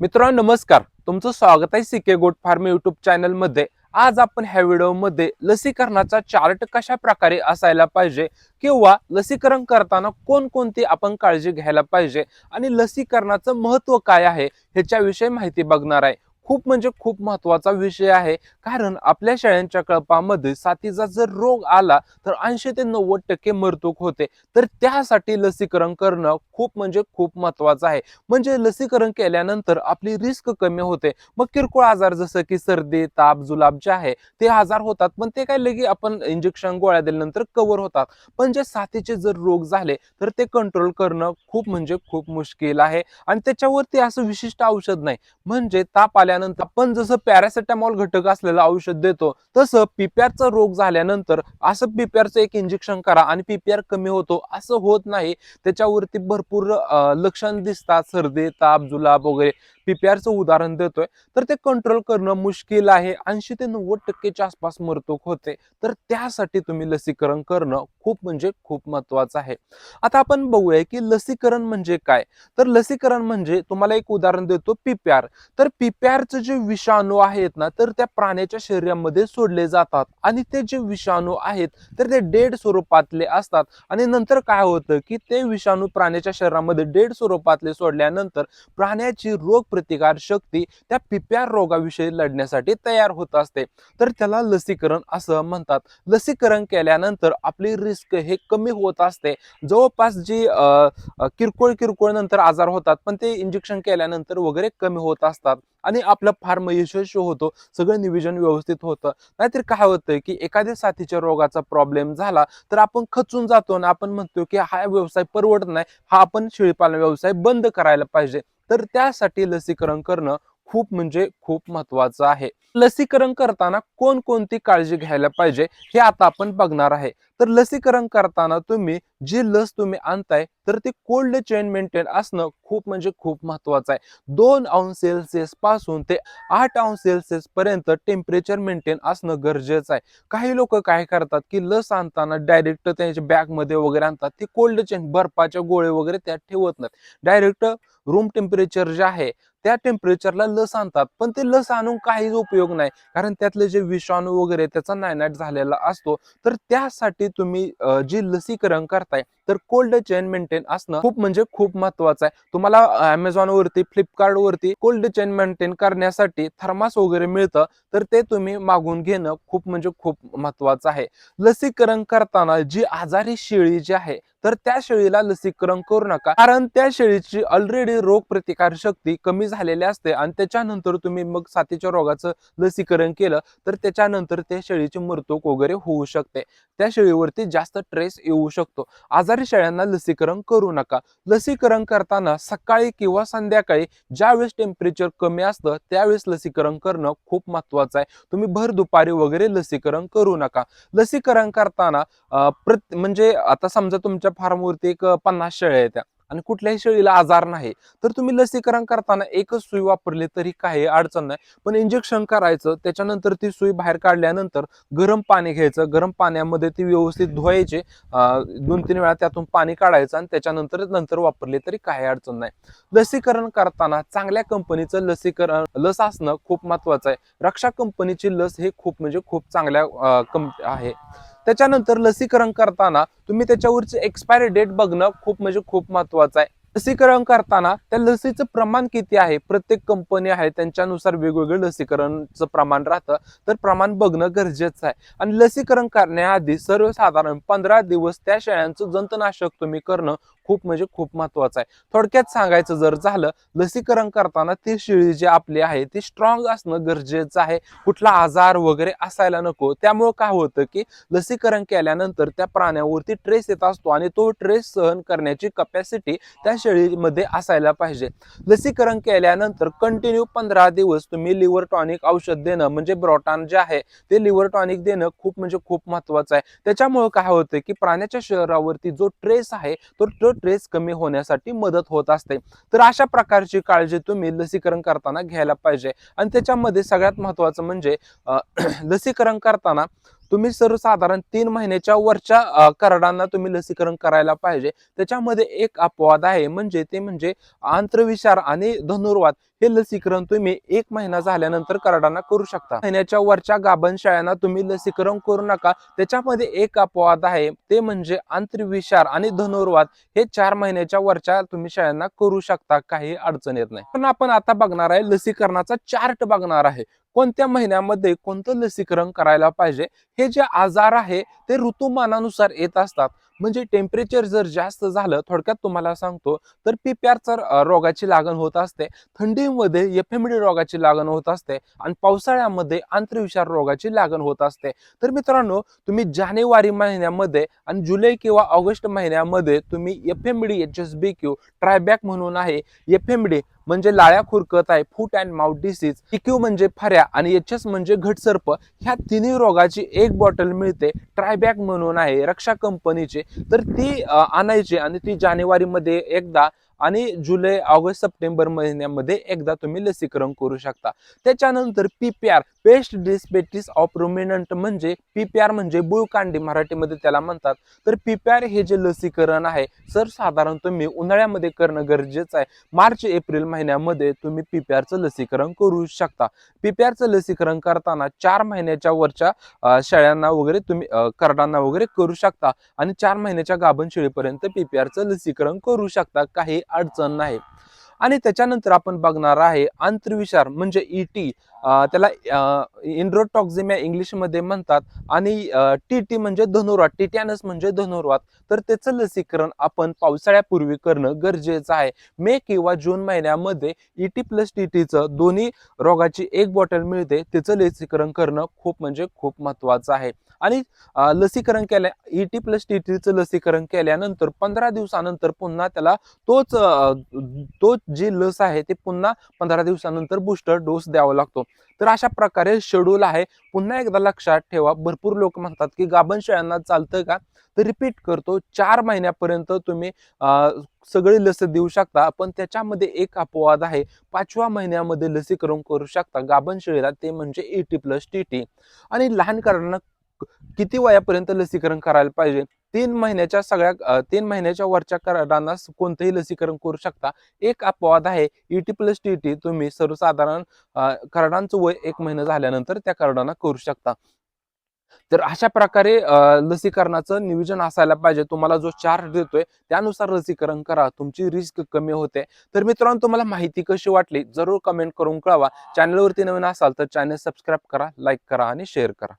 मित्रांनो नमस्कार. तुमचं स्वागत आहे सिके गोट फार्म युट्यूब चॅनलमध्ये. आज आपण ह्या व्हिडिओमध्ये लसीकरणाचा चार्ट कशा प्रकारे असायला पाहिजे किंवा लसीकरण करताना कोणकोणती आपण काळजी घ्यायला पाहिजे आणि लसीकरणाचं महत्त्व काय आहे ह्याच्याविषयी माहिती बघणार आहे. खूप म्हणजे खूप महत्त्वाचा विषय आहे. कारण आपल्या शेळ्यांच्या कळपामध्ये साथीचा जर रोग आला तर ऐंशी ते नव्वद टक्के मरतूक होते. तर त्यासाठी लसीकरण करणं खूप म्हणजे खूप महत्वाचं आहे. म्हणजे लसीकरण केल्यानंतर आपली रिस्क कमी होते. मग किरकोळ आजार जसं की सर्दी ताप जुलाब जे आहे ते आजार होतात. पण ते काय लगे आपण इंजेक्शन गोळ्या दिल्यानंतर कव्हर होतात. पण जे साथीचे जर रोग झाले तर ते कंट्रोल करणं खूप म्हणजे खूप मुश्किल आहे. आणि त्याच्यावरती असं विशिष्ट औषध नाही. म्हणजे ताप झाल्यानंतर आपण जसं पॅरासिटामॉल घटक असलेलं औषध देतो तसं पिप्यारचा रोग झाल्यानंतर असं पिप्यारचं एक इंजेक्शन करा आणि पिप्यार कमी होतो असं होत नाही. त्याच्यावरती भरपूर लक्षण दिसतात सर्दी ताप जुलाब वगैरे. पीपीआरचं उदाहरण देतोय. तर ते कंट्रोल करणं मुश्किल आहे. ऐंशी ते नव्वद टक्केच्या आसपास मरतूक होते. तर त्यासाठी तुम्ही लसीकरण करणं खूप म्हणजे खूप महत्वाचं आहे. आता आपण बघूया की लसीकरण म्हणजे काय? तर लसीकरण म्हणजे तुम्हाला एक उदाहरण देतो पीपीआर. तर पीपीआरचे जे विषाणू आहेत ना तर त्या प्राण्याच्या शरीरामध्ये सोडले जातात. आणि ते जे विषाणू आहेत तर ते डेड स्वरूपातले असतात. आणि नंतर काय होतं की ते विषाणू प्राण्याच्या शरीरामध्ये डेड स्वरूपातले सोडल्यानंतर प्राण्याची रोग रोगप्रतिकार शक्ती त्या पिप्यार रोगाविषयी लढण्यासाठी तयार होत असते. तर त्याला लसीकरण असं म्हणतात. लसीकरण केल्यानंतर आपली रिस्क हे कमी होत असते. जवळपास जी किरकोळ किरकोळ नंतर आजार होतात पण ते इंजेक्शन केल्यानंतर वगैरे कमी होत असतात. आणि आपलं फार्म यशस्वी होतो. सगळं निविजन व्यवस्थित होतं. नाहीतर काय होतंय की एखाद्या साथीच्या रोगाचा प्रॉब्लेम झाला तर आपण खचून जातो आणि आपण म्हणतो की हा व्यवसाय परवडत नाही. हा आपण शेळीपालन व्यवसाय बंद करायला पाहिजे. तर त्यासाठी लसीकरण करणं खूप म्हणजे खूप महत्वाचं आहे. लसीकरण करताना कोणकोणती काळजी घ्यायला पाहिजे हे आता आपण बघणार आहे. तर लसीकरण करताना तुम्ही जी लस तुम्ही आणताय तर ती कोल्ड चेन मेंटेन असणं खूप म्हणजे खूप महत्वाचं आहे. दोन अंश सेल्सिअसपासून ते आठ अंश सेल्सिअस पर्यंत टेम्परेचर मेंटेन असणं गरजेचं आहे. काही लोक काय करतात की लस आणताना डायरेक्ट त्यांच्या बॅगमध्ये वगैरे आणतात ते कोल्ड चेन बर्फाच्या गोळे वगैरे त्यात ठेवत नाहीत. डायरेक्ट रूम टेम्परेचर जे आहे त्या टेम्परेचरला लस आणतात. पण ते लस आणून काहीच उपयोग नाही. कारण त्यातले जे विषाणू वगैरे त्याचा नायनाट झालेला असतो. तर त्यासाठी तुम्ही जी लसीकरण करताय तर कोल्ड चेन मेंटेन असणं खूप म्हणजे खूप महत्वाचं आहे. तुम्हाला अमेझॉन वरती फ्लिपकार्ट वरती कोल्ड चेन मेंटेन करण्यासाठी थर्मास वगैरे मिळतं. तर ते तुम्ही मागून घेणं खूप म्हणजे खूप महत्वाचं आहे. लसीकरण करताना जी आजारी शेळी जी आहे तर त्या शेळीला लसीकरण करू नका. कारण त्या शेळीची ऑलरेडी रोग प्रतिकार शक्ती कमी झालेली असते आणि त्याच्यानंतर तुम्ही मग साथीच्या रोगाचं लसीकरण केलं तर त्याच्यानंतर त्या शेळीची मृतूक वगैरे होऊ शकते. त्या शेळीवरती जास्त ट्रेस येऊ शकतो. आजारी शेळ्यांना लसीकरण करू नका. लसीकरण करताना सकाळी किंवा संध्याकाळी ज्यावेळेस टेम्परेचर कमी असतं त्यावेळेस लसीकरण करणं खूप महत्वाचं आहे. तुम्ही भर दुपारी वगैरे लसीकरण करू नका. लसीकरण करताना प्रत म्हणजे आता समजा तुमच्या फार्मवरती एक पन्नास शेळ्या आहेत त्या. आणि कुठल्याही शेळीला आजार नाही. तर तुम्ही लसीकरण करताना एकच सुई वापरली तरी काही अडचण नाही. पण इंजेक्शन करायचं त्याच्यानंतर ती सुई बाहेर काढल्यानंतर गरम पाणी घ्यायचं. गरम पाण्यामध्ये ती व्यवस्थित धुवायची. दोन तीन वेळा त्यातून पाणी काढायचं आणि त्याच्यानंतर नंतर वापरली तरी काही अडचण नाही. लसीकरण करताना चांगल्या कंपनीचं लसीकरण लस असणं खूप महत्वाचं आहे. रक्षा कंपनीची लस हे खूप म्हणजे खूप चांगल्या कंप आहे. त्याच्यानंतर लसीकरण करताना तुम्ही त्याच्यावरची एक्सपायरी डेट बघणं खूप म्हणजे खूप महत्वाचं आहे. लसीकरण करताना त्या लसीचं प्रमाण किती आहे? प्रत्येक कंपनी आहे त्यांच्यानुसार वेगवेगळं लसीकरणचं प्रमाण राहतं. तर प्रमाण बघणं गरजेचं आहे. आणि लसीकरण करण्याआधी सर्वसाधारण पंधरा दिवस त्या शेळ्यांचं जंतनाशक तुम्ही करणं खूप म्हणजे खूप महत्वाचं आहे. थोडक्यात सांगायचं जर झालं लसीकरण करताना ती शेळी जी आपली आहे ती स्ट्रॉंग असणं गरजेचं आहे. कुठला आजार वगैरे असायला नको. त्यामुळं काय होतं की लसीकरण केल्यानंतर त्या प्राण्यावरती ट्रेस येत असतो आणि तो ट्रेस सहन करण्याची कपॅसिटी त्या शेळीमध्ये असायला पाहिजे. लसीकरण केल्यानंतर कंटिन्यू पंधरा दिवस तुम्ही लिव्हर टॉनिक औषध देणं म्हणजे ब्रॉटान जे आहे ते लिव्हर टॉनिक देणं खूप म्हणजे खूप महत्वाचं आहे. त्याच्यामुळे काय होतं की प्राण्याच्या शरीरावरती जो ट्रेस आहे तो तो ट्रेस कमी होण्यासाठी मदत होत असते. तर अशा प्रकारची काळजी तुम्ही लसीकरण करताना घ्यायला पाहिजे. आणि त्याच्यामध्ये सगळ्यात महत्वाचं म्हणजे लसीकरण करताना तुम्ही सर्वसाधारण तीन महिन्याच्या वरच्या करडांना तुम्ही लसीकरण करायला पाहिजे. त्याच्यामध्ये एक अपवाद आहे म्हणजे ते म्हणजे आंत्रविचार आणि धनुर्वाद. हे लसीकरण तुम्ही एक महिना झाल्यानंतर करडांना करू शकता. महिन्याच्या वरच्या गाभन शाळांना तुम्ही लसीकरण करू नका. त्याच्यामध्ये एक अपवाद आहे ते म्हणजे आंत्रविचार आणि धनुर्वाद. हे चार महिन्याच्या वरच्या तुम्ही शाळांना करू शकता काही अडचण येत नाही. पण आपण आता बघणार आहे लसीकरणाचा चार्ट बघणार आहे. कोणत्या महिन्यामध्ये कोणतं लसीकरण करायला पाहिजे? हे जे आजार आहे ते ऋतुमानानुसार येत असतात. म्हणजे टेम्परेचर जर जास्त झालं थोडक्यात तुम्हाला सांगतो तर पिप्यार रोगाची लागण होत असते. थंडीमध्ये एफएमडी रोगाची लागण होत असते आणि पावसाळ्यामध्ये आंतरविषार रोगाची लागण होत असते. तर मित्रांनो तुम्ही जानेवारी महिन्यामध्ये आणि जुलै किंवा ऑगस्ट महिन्यामध्ये तुम्ही F H S B Q ट्रायबॅक म्हणून आहे एफएमडी म्हणजे लाळ्या खुरकत आहे foot and mouth disease Q म्हणजे फऱ्या आणि एच एस म्हणजे घटसर्प ह्या तिन्ही रोगाची एक बॉटल मिळते ट्रायबॅक म्हणून आहे रक्षा कंपनीची तर ती आणायची आणि ती जानेवारीमध्ये एकदा आणि जुलै ऑगस्ट सप्टेंबर महिन्यामध्ये एकदा तुम्ही लसीकरण करू शकता. त्याच्यानंतर PPR peste des petits of ruminant म्हणजे पीपीआर म्हणजे बुळकांडी मराठीमध्ये त्याला म्हणतात. तर पीपीआर हे जे लसीकरण आहे सर साधारण तुम्ही उन्हाळ्यामध्ये करणं गरजेचं आहे. मार्च एप्रिल महिन्यामध्ये तुम्ही पीपीआरचं लसीकरण करू शकता. पीपीआरचं लसीकरण करताना चार महिन्याच्या वरच्या शेळ्यांना वगैरे तुम्ही करडांना वगैरे करू शकता. आणि चार महिन्याच्या गाभण शेळीपर्यंत पीपीआरचं लसीकरण करू शकता. काही अडचण नाही. आणि त्याच्यानंतर आपण बघणार आहे आंतरविषार म्हणजे ई टी त्याला इंड्रोटॉक्झिमिया इंग्लिशमध्ये म्हणतात आणि टी टी म्हणजे धनुर्वात टिटॅनस म्हणजे धनुर्वात. तर त्याचं लसीकरण आपण पावसाळ्यापूर्वी करणं गरजेचं आहे. मे किंवा जून महिन्यामध्ये ई टी प्लस टी टीचं दोन्ही रोगाची एक बॉटल मिळते त्याचं लसीकरण करणं खूप म्हणजे खूप महत्त्वाचं आहे. आणि लसीकरण केल्या ई टी प्लस टी टीचं लसीकरण केल्यानंतर पंधरा दिवसानंतर पुन्हा त्याला तोच तो जी लस आहे ते पुन्हा पंधरा दिवसानंतर बूस्टर डोस द्यावा लागतो. तर अशा प्रकारे शेड्यूल आहे. पुन्हा एकदा लक्षात ठेवा भरपूर लोक म्हणतात की गाभण शेळ्यांना चालतं का? तर रिपीट करतो चार महिन्यापर्यंत तुम्ही सगळी लस देऊ शकता पण त्याच्यामध्ये एक अपवाद आहे. पाचव्या महिन्यामध्ये लसीकरण करू शकता. गाभण शेळीला ते म्हणजे एटी प्लस टी टी आणि लहान करांना किती वयापर्यंत लसीकरण करायला पाहिजे? तीन महिन्याच्या सगळ्या तीन महिन्याच्या वरच्या करडांना कोणतंही लसीकरण करू शकता. एक अपवाद आहे ईटी प्लस टी टी तुम्ही सर्वसाधारण करडांचं वय एक महिना झाल्यानंतर त्या करडांना करू शकता. तर अशा प्रकारे लसीकरणाचं नियोजन असायला पाहिजे. तुम्हाला जो चार्ट देतोय त्यानुसार लसीकरण करा. तुमची रिस्क कमी होते. तर मित्रांनो तुम्हाला माहिती कशी वाटली? जरूर कमेंट करून कळवा. चॅनलवरती नवीन असाल तर चॅनल सबस्क्राईब करा लाईक करा आणि शेअर करा.